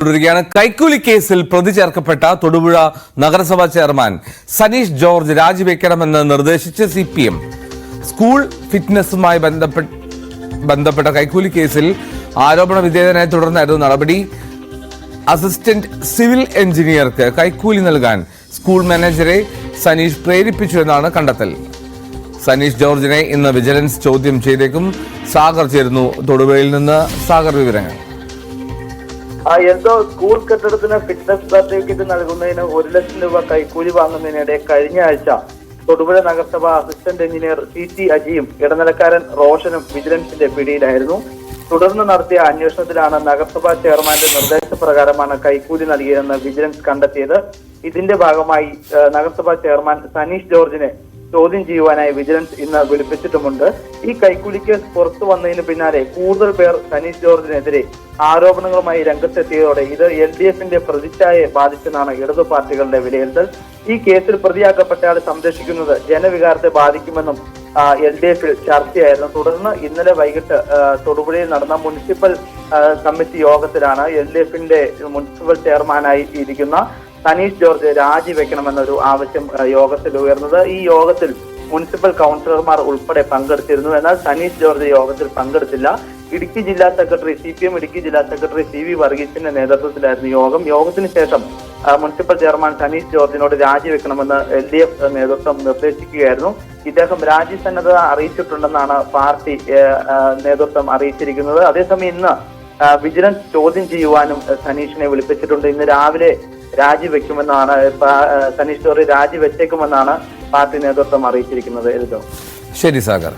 തുടരുകയാണ്. കൈക്കൂലി കേസിൽ പ്രതി ചേർക്കപ്പെട്ട തൊടുപുഴ നഗരസഭാ ചെയർമാൻ സനീഷ് ജോർജ് രാജിവെക്കണമെന്ന് നിർദ്ദേശിച്ച് സി പി എം സ്കൂൾ ഫിറ്റ്നസുമായി ബന്ധപ്പെട്ട കൈക്കൂലി കേസിൽ ആരോപണ വിധേയനായി തുടർന്നായിരുന്നു നടപടി. അസിസ്റ്റന്റ് സിവിൽ എഞ്ചിനീയർക്ക് കൈക്കൂലി നൽകാൻ സ്കൂൾ മാനേജറെ സനീഷ് പ്രേരിപ്പിച്ചു എന്നാണ് കണ്ടെത്തൽ. സനീഷ് ജോർജിനെ ഇന്ന് വിജിലൻസ് ചോദ്യം ചെയ്തേക്കും. സാഗർ ചേരുന്നു തൊടുപുഴയിൽ നിന്ന്. സാഗർ വിവരങ്ങൾ. എന്തോ സ്കൂൾ കെട്ടിടത്തിന് ഫിറ്റ്നസ് സർട്ടിഫിക്കറ്റ് നൽകുന്നതിന് ഒരു ലക്ഷം രൂപ കൈക്കൂലി വാങ്ങുന്നതിനിടെ കഴിഞ്ഞ ആഴ്ച തൊടുപുഴ നഗരസഭ അസിസ്റ്റന്റ് എഞ്ചിനീയർ സി ടി അജിയും ഇടനിലക്കാരൻ റോഷനും വിജിലൻസിന്റെ പിടിയിലായിരുന്നു. തുടർന്ന് നടത്തിയ അന്വേഷണത്തിലാണ് നഗരസഭാ ചെയർമാന്റെ നിർദ്ദേശപ്രകാരമാണ് കൈക്കൂലി നൽകിയതെന്ന് വിജിലൻസ് കണ്ടെത്തിയത്. ഇതിന്റെ ഭാഗമായി നഗരസഭാ ചെയർമാൻ സനീഷ് ജോർജിനെ ചോദ്യം ചെയ്യുവാനായി വിജിലൻസ് ഇന്ന് വിളിപ്പിച്ചിട്ടുമുണ്ട്. ഈ കൈക്കൂലി കേസ് പുറത്തു വന്നതിന് പിന്നാലെ കൂടുതൽ പേർ സനീഷ് ജോർജിനെതിരെ ആരോപണങ്ങളുമായി രംഗത്തെത്തിയതോടെ ഇത് എൽ ഡി എഫിന്റെ പ്രതിച്ഛായയെ ബാധിച്ചെന്നാണ് ഇടതു പാർട്ടികളുടെ വിലയിരുത്തൽ. ഈ കേസിൽ പ്രതിയാക്കപ്പെട്ടയാളെ സംരക്ഷിക്കുന്നത് ജനവികാരത്തെ ബാധിക്കുമെന്നും എൽ ഡി എഫിൽ ചർച്ചയായിരുന്നു. തുടർന്ന് ഇന്നലെ വൈകിട്ട് തൊടുപുഴയിൽ നടന്ന മുനിസിപ്പൽ കമ്മിറ്റി യോഗത്തിലാണ് എൽ ഡി എഫിന്റെ മുനിസിപ്പൽ ചെയർമാനായി ഇരിക്കുന്ന സനീഷ് ജോർജ് രാജിവെക്കണമെന്നൊരു ആവശ്യം യോഗത്തിൽ ഉയർന്നത്. ഈ യോഗത്തിൽ മുനിസിപ്പൽ കൗൺസിലർമാർ ഉൾപ്പെടെ പങ്കെടുത്തിരുന്നു. എന്നാൽ സനീഷ് ജോർജ് യോഗത്തിൽ പങ്കെടുത്തില്ല. ഇടുക്കി ജില്ലാ secretary C P M Idukki ജില്ലാ സെക്രട്ടറി സി വി വർഗീസിന്റെ നേതൃത്വത്തിലായിരുന്നു യോഗം. യോഗത്തിന് ശേഷം മുനിസിപ്പൽ ചെയർമാൻ സനീഷ് ജോർജിനോട് രാജിവെക്കണമെന്ന് എൽ ഡി എഫ് നേതൃത്വം നിർദ്ദേശിക്കുകയായിരുന്നു. ഇദ്ദേഹം രാജ്യസന്നദ്ധത അറിയിച്ചിട്ടുണ്ടെന്നാണ് പാർട്ടി നേതൃത്വം അറിയിച്ചിരിക്കുന്നത്. അതേസമയം ഇന്ന് വിജിലൻസ് ചോദ്യം ചെയ്യുവാനും സനീഷിനെ വിളിപ്പിച്ചിട്ടുണ്ട്. ഇന്ന് രാവിലെ രാജിവെക്കുമെന്നാണ് സനീഷ് ജോർജ് രാജിവെച്ചേക്കുമെന്നാണ് പാർട്ടി നേതൃത്വം അറിയിച്ചിരിക്കുന്നത് എഴുതോ ശരി സാഗർ.